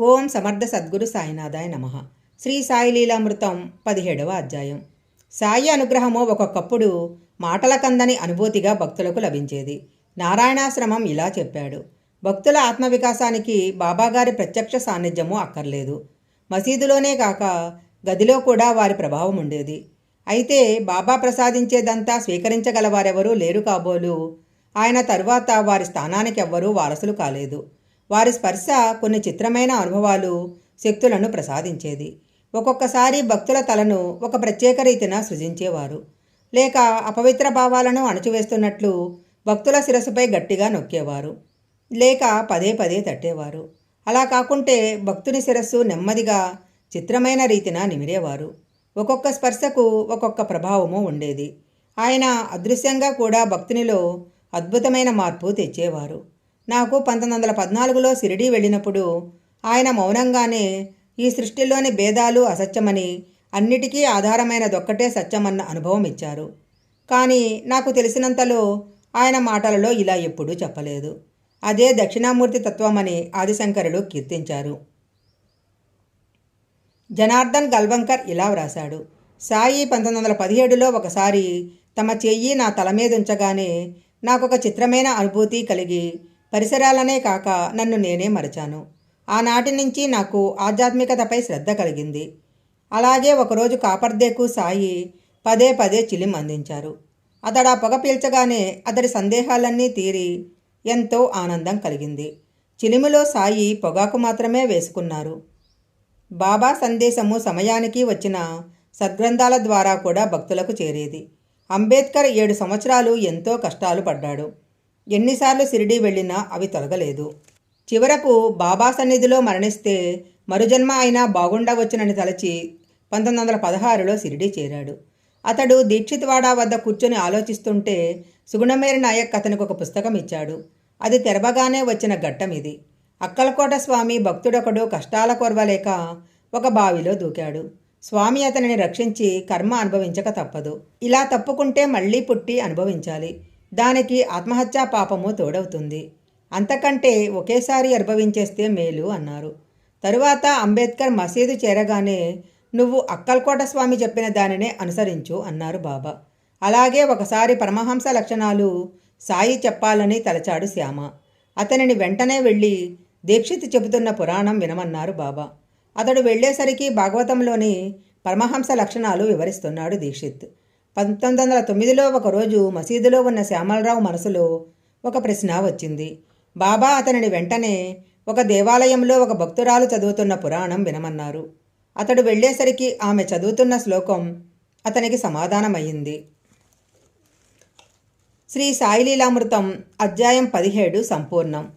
ఓం సమర్థ సద్గురు సాయినాథాయ నమ. శ్రీ సాయి లీలామృతం పదిహేడవ అధ్యాయం. సాయి అనుగ్రహము ఒక్కొక్కప్పుడు మాటల కందని అనుభూతిగా భక్తులకు లభించేది. నారాయణాశ్రమం ఇలా చెప్పాడు. భక్తుల ఆత్మవికాసానికి బాబాగారి ప్రత్యక్ష సాన్నిధ్యము అక్కర్లేదు. మసీదులోనే కాక గదిలో కూడా వారి ప్రభావం ఉండేది. అయితే బాబా ప్రసాదించేదంతా స్వీకరించగలవారెవరూ లేరు కాబోలు ఆయన తరువాత వారి స్థానానికి ఎవ్వరూ వారసులు కాలేదు. వారి స్పర్శ కొన్ని చిత్రమైన అనుభవాలు శక్తులను ప్రసాదించేది. ఒక్కొక్కసారి భక్తుల తలను ఒక ప్రత్యేక రీతిన సృజించేవారు. లేక అపవిత్ర భావాలను అణచివేస్తున్నట్లు భక్తుల శిరస్సుపై గట్టిగా నొక్కేవారు. లేక పదే పదే తట్టేవారు. అలా కాకుంటే భక్తుని శిరస్సు నెమ్మదిగా చిత్రమైన రీతిన నిమిరేవారు. ఒక్కొక్క స్పర్శకు ఒక్కొక్క ప్రభావము ఉండేది. ఆయన అదృశ్యంగా కూడా భక్తునిలో అద్భుతమైన మార్పు తెచ్చేవారు. నాకు పంతొమ్మిది వందల పద్నాలుగులో సిరిడీ వెళ్ళినప్పుడు ఆయన మౌనంగానే ఈ సృష్టిలోని భేదాలు అసత్యమని అన్నిటికీ ఆధారమైనదొక్కటే సత్యమన్న అనుభవం ఇచ్చారు. కానీ నాకు తెలిసినంతలో ఆయన మాటలలో ఇలా ఎప్పుడూ చెప్పలేదు. అదే దక్షిణామూర్తి తత్వమని ఆదిశంకరుడు కీర్తించారు. జనార్దన్ గల్వంకర్ ఇలా వ్రాశాడు. సాయి పంతొమ్మిది వందల పదిహేడులో ఒకసారి తమ చెయ్యి నా తల మీద ఉంచగానే నాకొక చిత్రమైన అనుభూతి కలిగి పరిసరాలనే కాక నన్ను నేనే మరచాను. ఆనాటి నుంచి నాకు ఆధ్యాత్మికతపై శ్రద్ధ కలిగింది. అలాగే ఒకరోజు కాపర్దేకు సాయి పదే పదే చిలిం అందించారు. అతడు ఆ పొగ పీల్చగానే అతడి సందేహాలన్నీ తీరి ఎంతో ఆనందం కలిగింది. చిలిమిలో సాయి పొగాకు మాత్రమే వేసుకున్నారు. బాబా సందేశము సమయానికి వచ్చిన సద్గ్రంథాల ద్వారా కూడా భక్తులకు చేరేది. అంబేద్కర్ ఏడు సంవత్సరాలు ఎంతో కష్టాలు పడ్డాడు. ఎన్నిసార్లు షిరిడీ వెళ్ళినా అవి తొలగలేదు. చివరకు బాబా సన్నిధిలో మరణిస్తే మరుజన్మ అయినా బాగుండవచ్చునని తలచి పంతొమ్మిది వందల పదహారులో షిరిడీ చేరాడు. అతడు దీక్షిత్వాడా వద్ద కూర్చొని ఆలోచిస్తుంటే సుగుణమేర నాయక్ అతనికి ఒక పుస్తకం ఇచ్చాడు. అది తెరవగానే వచ్చిన ఘట్టం ఇది. అక్కలకోట స్వామి భక్తుడొకడు కష్టాల కొరవలేక ఒక బావిలో దూకాడు. స్వామి అతనిని రక్షించి కర్మ అనుభవించక తప్పదు. ఇలా తప్పుకుంటే మళ్ళీ పుట్టి అనుభవించాలి. దానికి ఆత్మహత్యా పాపము తోడవుతుంది. అంతకంటే ఒకేసారి అనుభవించేస్తే మేలు అన్నారు. తరువాత అంబేద్కర్ మసీదు చేరగానే నువ్వు అక్కల్కోట స్వామి చెప్పిన దానినే అనుసరించు అన్నారు బాబా. అలాగే ఒకసారి పరమహంస లక్షణాలు సాయి చెప్పాలని తలచాడు శ్యామ. అతనిని వెంటనే వెళ్ళి దీక్షిత్ చెబుతున్న పురాణం వినమన్నారు బాబా. అతడు వెళ్ళేసరికి భాగవతంలోని పరమహంస లక్షణాలు వివరిస్తున్నాడు దీక్షిత్. పంతొమ్మిది వందల తొమ్మిదిలో ఒకరోజు మసీదులో ఉన్న శ్యామలరావు మనసులో ఒక ప్రశ్న వచ్చింది. బాబా అతనిని వెంటనే ఒక దేవాలయంలో ఒక భక్తురాలు చదువుతున్న పురాణం వినమన్నారు. అతడు వెళ్ళేసరికి ఆమె చదువుతున్న శ్లోకం అతనికి సమాధానమయ్యింది. శ్రీ సాయిలీలామృతం అధ్యాయం పదిహేడు సంపూర్ణం.